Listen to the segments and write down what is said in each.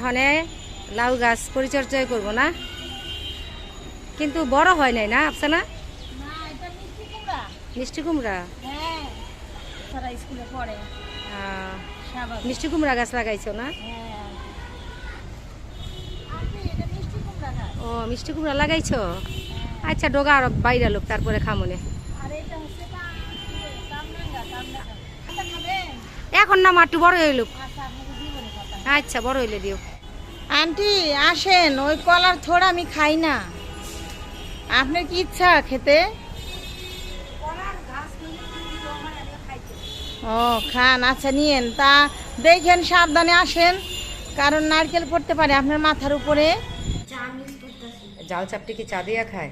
এখন লাউ গাছ পরিচর্যা করব না। কিন্তু বড় হয় নাই না আফসানা? না মিষ্টি কুমড়া। মিষ্টি কুমড়া? হ্যাঁ। গাছ লাগাইছো না? হ্যাঁ। ও মিষ্টি কুমড়া লাগাইছো? আচ্ছা ডোগা আর বাইরে লোক তারপরে খামনে ইয়ে, এখন না মাটু বড় হইল আচ্ছা বড় হইলে দিও। আন্টি আসেন ওই কলার থোড় আমি খাই না। আপনার কি ইচ্ছা খেতে? ও খান আচ্ছা নিয়েন। তা দেখেন সাবধানে আসেন কারণ নারকেল পড়তে পারে আপনার মাথার উপরে। জাল চাপটি কি চা দিয়া খায়?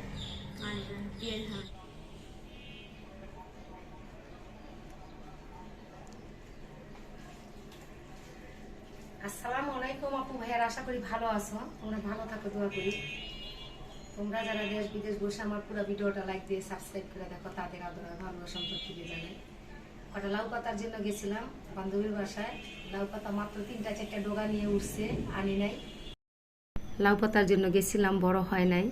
আসসালামু আলাইকুম আপু ভাইয়ার, আশা করি ভালো আছো। তোমরা ভালো থাকো, দোয়া করি। তোমরা যারা দেশ বিদেশ বসে আমার পুরো ভিডিওটা লাইক দিয়ে সাবস্ক্রাইব করে দেখো, তাদের আদর, ভালোবাসা সম্পর্কে জানাই। কটা লাউ পাতার জন্য গেছিলাম বান্ধবীর বাসায়। লাউ পাতা মাত্র তিনটা চারটা ডোগা নিয়ে উঠছে, আনি নাই। লাউ পাতার জন্য গেছিলাম, বড় হয় নাই।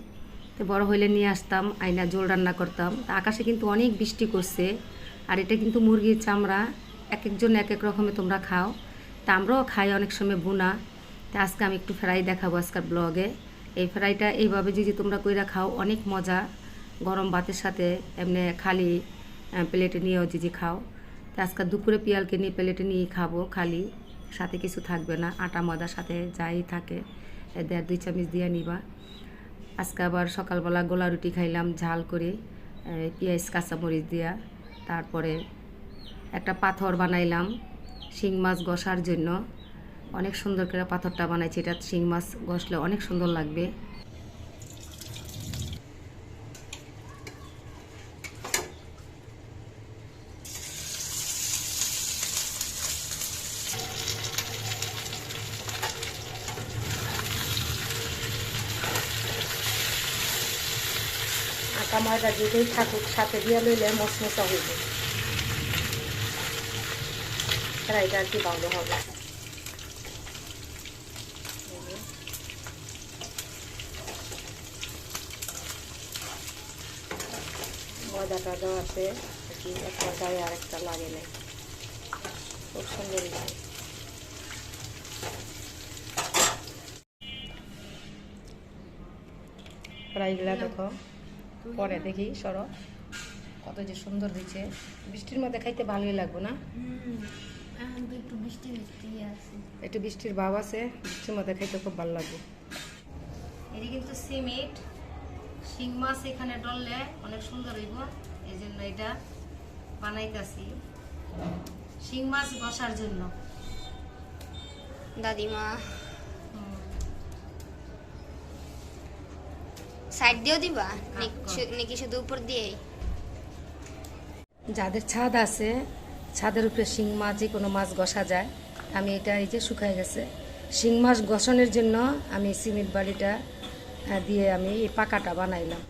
তো বড় হইলে নিয়ে আসতাম, আইনা জোল রান্না করতাম। আকাশে কিন্তু অনেক বৃষ্টি করছে, আর এটা কিন্তু মুরগির চামড়া এক একজন এক এক রকমের তোমরা খাও। তা আমরাও খাই অনেক সময় বুনা তা আজকে আমি একটু ফ্রাই দেখাবো আজকের ব্লগে। এই ফ্রাইটা এইভাবে যদি তোমরা কইরা খাও, অনেক মজা। গরম ভাতের সাথে এমনি খালি প্লেটে নিয়েও যদি খাও। তা আজকে দুপুরে পিয়ালকে নিয়ে প্লেটে নিয়ে খাব খালি। সাথে কিছু থাকবে না, আটা ময়দার সাথে যাই থাকে দেড় দুই চামচ দিয়ে নিবা। আজকে আবার সকালবেলা গোলা রুটি খাইলাম, ঝাল করে পেঁয়াজ, কাঁচামরিচ দিয়া। তারপরে একটা পাথর বানাইলাম শিং মাছ গসার জন্য অনেক সুন্দর করে পাথরটা বানাইছি। এটা শিং মাছ গসলে অনেক সুন্দর লাগবে। আটা ময়দা যেটাই থাকুক সাথে দিয়ে লইলে মশমশা হইবে। ফ্রাইটা আর কি ভালো হবে ময়দাটা দেওয়াতে আর কি একটা গায়ে আর একটা লাগে না খুব সুন্দর লাগে। ফ্রাইগুলা দেখো। পরে দেখি সরো। কত যে সুন্দর হয়েছে। বৃষ্টির মধ্যে খাইতে ভালোই লাগবো না? তো একটু বৃষ্টির ভাব আছে বৃষ্টির মধ্যে খাইতে খুব ভালো লাগবে এটি কিন্তু সিমেন্ট শিং মাছ এখানে ডললে অনেক সুন্দর হইব এই জন্য এটা বানাইতেছি। শিং মাছ বসার জন্য। দাদিমা। হুম, সাইড দিয়েও দিবা? হ্যাঁ, নাকি শুধু উপর দিয়ে যাদের ছাদ আছে ছাদের উপরে শিং মাছ, যে কোনো মাছ গসা যায়। আমি এটা এই যে শুকায় গেছে। শিং মাছ গসনের জন্য আমি সিমেন্ট বালিটা দিয়ে আমি এই পাকাটা বানাইলাম।